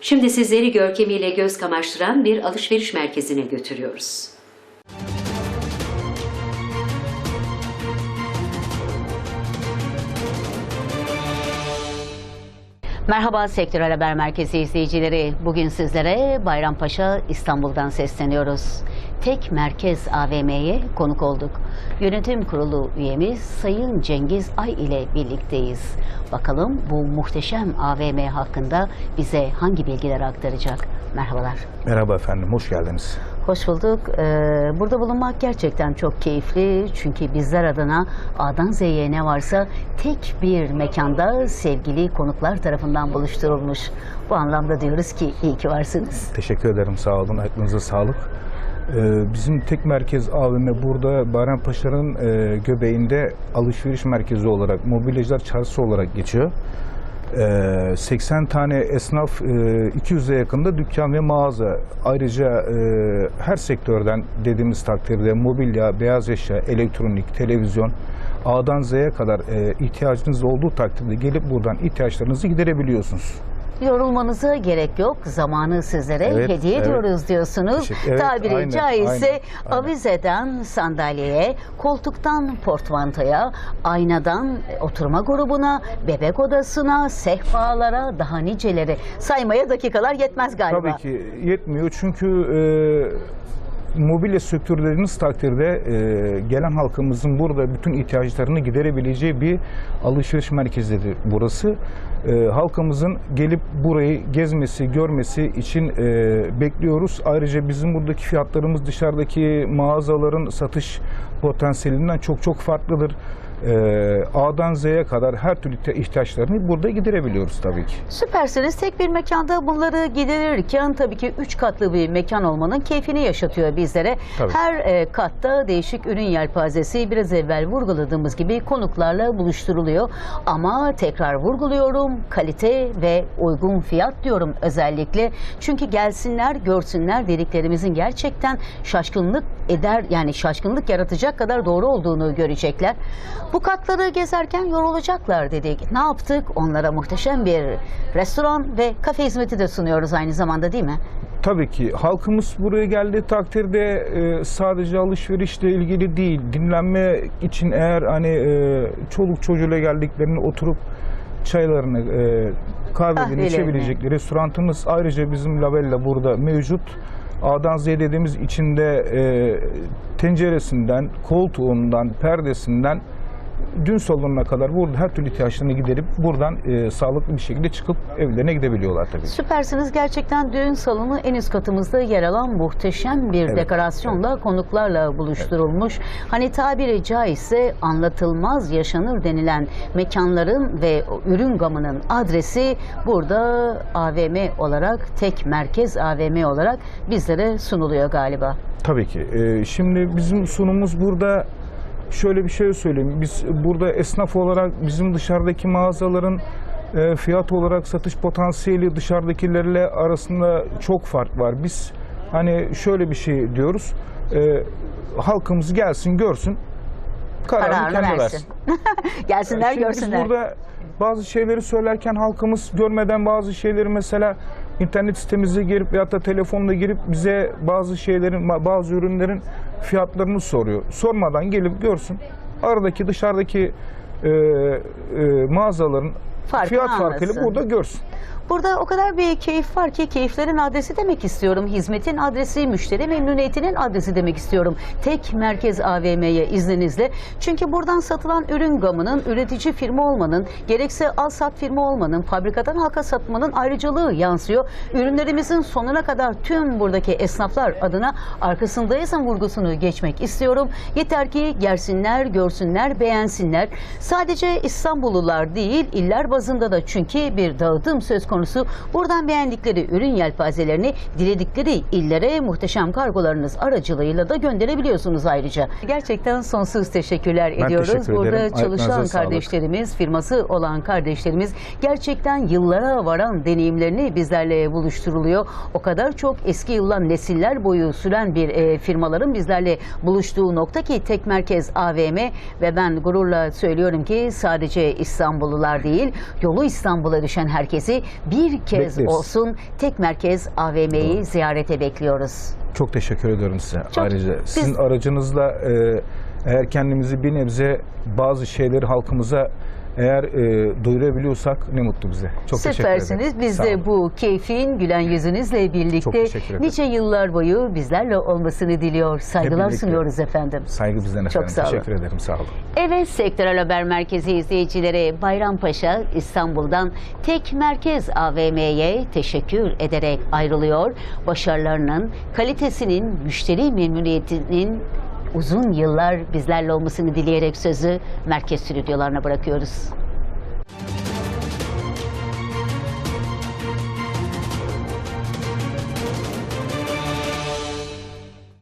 Şimdi sizleri görkemiyle göz kamaştıran bir alışveriş merkezine götürüyoruz. Merhaba Sektörel Haber Merkezi izleyicileri. Bugün sizlere Bayrampaşa İstanbul'dan sesleniyoruz. Tek Merkez AVM'ye konuk olduk. Yönetim Kurulu üyemiz Sayın Cengiz Ay ile birlikteyiz. Bakalım bu muhteşem AVM hakkında bize hangi bilgiler aktaracak? Merhabalar. Merhaba efendim, hoş geldiniz. Hoş bulduk. Ee, burada bulunmak gerçekten çok keyifli. Çünkü bizler adına A'dan Z'ye ne varsa tek bir mekanda sevgili konuklar tarafından buluşturulmuş. Bu anlamda diyoruz ki iyi ki varsınız. Teşekkür ederim, sağ olun. Aklınıza sağlık. Ee, bizim tek merkez AVM burada Bayrampaşa'nın e, göbeğinde alışveriş merkezi olarak, mobilyacılar çarşısı olarak geçiyor. Ee, 80 tane esnaf, e, 200'e yakında dükkan ve mağaza. Ayrıca e, her sektörden dediğimiz takdirde mobilya, beyaz eşya, elektronik, televizyon, A'dan Z'ye kadar e, ihtiyacınız olduğu takdirde gelip buradan ihtiyaçlarınızı giderebiliyorsunuz. Yorulmanıza gerek yok. Zamanı sizlere Evet, hediye evet. ediyoruz diyorsunuz. Evet, Tabiri aynen, caizse aynen. avizeden sandalyeye, koltuktan portmantoya, aynadan oturma grubuna, bebek odasına, sehpalara, daha niceleri saymaya dakikalar yetmez galiba. Tabii ki yetmiyor çünkü e, mobilya sektörü dediğiniz takdirde e, gelen halkımızın burada bütün ihtiyaçlarını giderebileceği bir alışveriş merkezidir burası. E, halkımızın gelip burayı gezmesi, görmesi için e, bekliyoruz. Ayrıca bizim buradaki fiyatlarımız dışarıdaki mağazaların satış potansiyelinden çok çok farklıdır. E, A'dan Z'ye kadar her türlü ihtiyaçlarını burada giderebiliyoruz tabii ki. Süpersiniz. Tek bir mekanda bunları giderirken tabii ki üç katlı bir mekan olmanın keyfini yaşatıyor bizlere. Tabii. Her e, katta değişik ürün yelpazesi biraz evvel vurguladığımız gibi konuklarla buluşturuluyor. Ama tekrar vurguluyorum kalite ve uygun fiyat diyorum özellikle. Çünkü gelsinler görsünler dediklerimizin gerçekten şaşkınlık eder yani şaşkınlık yaratacak kadar doğru olduğunu görecekler. Bu katları gezerken yorulacaklar dedik. Ne yaptık? Onlara muhteşem bir restoran ve kafe hizmeti de sunuyoruz aynı zamanda değil mi? Tabii ki halkımız buraya geldiği takdirde e, sadece alışverişle ilgili değil, dinlenme için eğer hani e, çoluk çocuğuyla geldiklerini oturup çaylarını, e, kahvelerini Kahvelerini. içebilecekleri restoranımız ayrıca bizim Lavella burada mevcut. A'dan Z'ye dediğimiz içinde e, tenceresinden, koltuğundan, perdesinden dün salonuna kadar burada her türlü ihtiyaçlarını giderip buradan e, sağlıklı bir şekilde çıkıp evlerine gidebiliyorlar tabii. Süpersiniz. Gerçekten düğün salonu en üst katımızda yer alan muhteşem bir Evet, dekorasyonla konuklarla buluşturulmuş. Hani tabiri caizse anlatılmaz yaşanır denilen mekanların ve ürün gamının adresi burada AVM olarak tek merkez AVM olarak bizlere sunuluyor galiba. Tabii ki. Ee, şimdi bizim sunumumuz burada şöyle bir şey söyleyeyim. Biz burada esnaf olarak bizim dışarıdaki mağazaların e, fiyat olarak satış potansiyeli dışarıdakilerle arasında çok fark var. Biz hani şöyle bir şey diyoruz. E, halkımız gelsin görsün. Kararını, Kararını kendi versin. versin. Gelsinler Şimdi görsünler. Biz burada bazı şeyleri söylerken halkımız görmeden bazı şeyleri mesela internet sitemize girip veyahut da telefonla girip bize bazı şeylerin, bazı ürünlerin fiyatlarını soruyor. Sormadan gelip görsün. Aradaki dışarıdaki e, e, mağazaların Farkını fiyat farkıyla anlasın. burada görsün. Burada o kadar bir keyif var ki keyiflerin adresi demek istiyorum. Hizmetin adresi, müşteri memnuniyetinin adresi demek istiyorum. Tek merkez AVM'ye izninizle. Çünkü buradan satılan ürün gamının, üretici firma olmanın, gerekse al sat firma olmanın, fabrikadan halka satmanın ayrıcalığı yansıyor. Ürünlerimizin sonuna kadar tüm buradaki esnaflar adına arkasındaysam vurgusunu geçmek istiyorum. Yeter ki gelsinler, görsünler, beğensinler. Sadece İstanbullular değil, iller bazında da çünkü bir dağıtım söz konusu. Buradan beğendikleri ürün yelpazelerini diledikleri illere muhteşem kargolarınız aracılığıyla da gönderebiliyorsunuz ayrıca. Gerçekten sonsuz teşekkürler Ben ediyoruz. teşekkür Burada ederim. çalışan sağlık. kardeşlerimiz, firması olan kardeşlerimiz gerçekten yıllara varan deneyimlerini bizlerle buluşturuluyor. O kadar çok eski yıllar nesiller boyu süren bir e, firmaların bizlerle buluştuğu nokta ki tek merkez AVM ve ben gururla söylüyorum ki sadece İstanbullular değil yolu İstanbul'a düşen herkesi bir kez Bekleriz. olsun tek merkez AVM'yi ziyarete bekliyoruz. Çok teşekkür ediyorum size. Çok- Ayrıca sizin biz- aracınızla e, eğer kendimizi bir nebze bazı şeyleri halkımıza eğer e, duyurabiliyorsak ne mutlu bize. Çok teşekkür ederim. Süpersiniz. Biz de bu keyfin gülen yüzünüzle Çok birlikte nice yıllar boyu bizlerle olmasını diliyor. Saygılar sunuyoruz efendim. Saygı bizden efendim. sağ olun. Teşekkür ederim. Sağ olun. Evet Sektörel Haber Merkezi izleyicileri Bayrampaşa İstanbul'dan tek merkez AVM'ye teşekkür ederek ayrılıyor. Başarılarının, kalitesinin, müşteri memnuniyetinin uzun yıllar bizlerle olmasını dileyerek sözü merkez stüdyolarına bırakıyoruz.